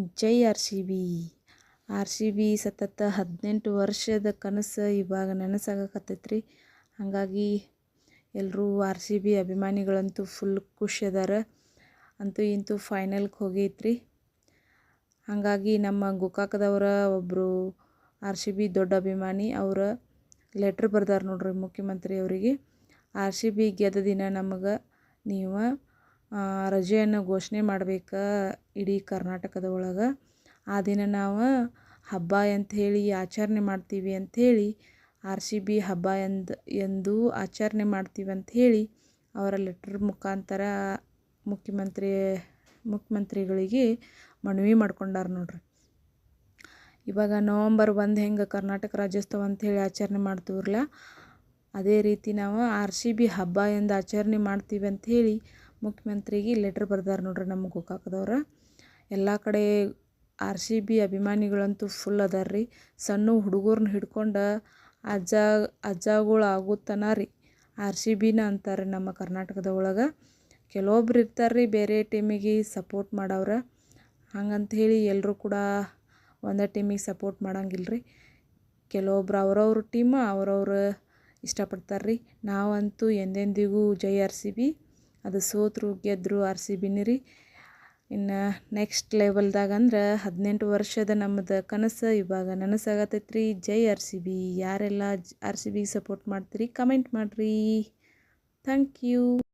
ಜೈ R C B. R C B ಸತತ ಹದಿನೆಂಟು ವರ್ಷದ ಕನಸು ಇವಾಗ ನನಸಾಗಕತ್ತೈತ್ರಿ. ಹಾಗಾಗಿ ಎಲ್ಲರೂ ಆರ್ ಸಿ ಬಿ ಅಭಿಮಾನಿಗಳಂತೂ ಫುಲ್ ಖುಷಿ ಅದಾರ. ಅಂತೂ ಇಂತೂ ಫೈನಲ್ಗೆ ಹೋಗೈತ್ರಿ. ಹಾಗಾಗಿ ನಮ್ಮ ಗೋಕಾಕದವರ ಒಬ್ಬರು ಆರ್ ಸಿ ಬಿ ದೊಡ್ಡ ಅಭಿಮಾನಿ, ಅವರ ಲೆಟ್ರ್ ಬರ್ದಾರ ನೋಡ್ರಿ ಮುಖ್ಯಮಂತ್ರಿ ಅವರಿಗೆ. ಆರ್ ಸಿ ಬಿ ಗೆದ್ದ ದಿನ ನಮಗೆ ನೀವು ರಜೆಯನ್ನು ಘೋಷಣೆ ಮಾಡ್ಬೇಕು ಇಡೀ ಕರ್ನಾಟಕದ ಒಳಗೆ. ಆ ದಿನ ನಾವು ಹಬ್ಬ ಅಂತ ಹೇಳಿ ಆಚರಣೆ ಮಾಡ್ತೀವಿ ಅಂಥೇಳಿ ಆರ್ ಸಿ ಬಿ ಹಬ್ಬ ಎಂದು ಎಂದು ಆಚರಣೆ ಮಾಡ್ತೀವಿ ಅಂತ ಹೇಳಿ, ಅವರ ಲೆಟ್ರ್ ಮುಖಾಂತರ ಮುಖ್ಯಮಂತ್ರಿ, ಮುಖ್ಯಮಂತ್ರಿಗಳಿಗೆ ಮನವಿ ಮಾಡ್ಕೊಂಡಾರ ನೋಡ್ರಿ. ಇವಾಗ ನವಂಬರ್ ಒಂದು ಹೆಂಗೆ ಕರ್ನಾಟಕ ರಾಜ್ಯೋತ್ಸವ ಅಂಥೇಳಿ ಆಚರಣೆ ಮಾಡ್ತೀವ್ರಲ್ಲ, ಅದೇ ರೀತಿ ನಾವು ಆರ್ ಸಿ ಬಿ ಹಬ್ಬ ಎಂದು ಆಚರಣೆ ಮಾಡ್ತೀವಿ ಅಂಥೇಳಿ ಮುಖ್ಯಮಂತ್ರಿಗೆ ಲೆಟ್ರ್ ಬರ್ದಾರ ನೋಡ್ರಿ ನಮ್ಮ ಗೋಕಾಕದವ್ರು. ಎಲ್ಲ ಕಡೆ ಆರ್ ಸಿ ಬಿ ಅಭಿಮಾನಿಗಳಂತೂ ಫುಲ್ ಅದಾರ ರೀ. ಸಣ್ಣ ಹುಡುಗರ್ನ ಹಿಡ್ಕೊಂಡು ಅಜ್ಜ, ಅಜ್ಜಗಳು ಆಗುತ್ತನ ರೀ ಆರ್ ಸಿ ಬಿನ ಅಂತಾರೆ ನಮ್ಮ ಕರ್ನಾಟಕದ ಒಳಗೆ. ಕೆಲವೊಬ್ರು ಇರ್ತಾರೆ ರೀ ಬೇರೆ ಟೀಮಿಗೆ ಸಪೋರ್ಟ್ ಮಾಡವ್ರ. ಹಂಗಂತ ಹೇಳಿ ಎಲ್ಲರೂ ಕೂಡ ಒಂದೇ ಟೀಮಿಗೆ ಸಪೋರ್ಟ್ ಮಾಡಂಗಿಲ್ಲ ರೀ. ಕೆಲವೊಬ್ರು ಅವ್ರವ್ರ ಟೀಮ್ ಅವ್ರವ್ರು ಇಷ್ಟಪಡ್ತಾರೆ ರೀ. ನಾವಂತೂ ಎಂದೆಂದಿಗೂ ಜೈ ಆರ್ ಸಿ ಬಿ. ಅದು ಸೋತರು ಗೆದ್ದರು ಆರ್ ಸಿ ಬಿನೇ ಇನ್ನು ನೆಕ್ಸ್ಟ್ ಲೆವೆಲ್ದಾಗ ಅಂದ್ರೆ ಹದಿನೆಂಟು ವರ್ಷದ ನಮ್ಮದು ಕನಸು ಇವಾಗ ನನಸಾಗತೈತ್ರಿ. ಜೈ ಆರ್ ಸಿ ಬಿ. ಯಾರೆಲ್ಲ ಆರ್ ಸಿ ಬಿಗೆ ಸಪೋರ್ಟ್ ಮಾಡ್ತೀರಿ ಕಮೆಂಟ್ ಮಾಡಿರಿ. Thank you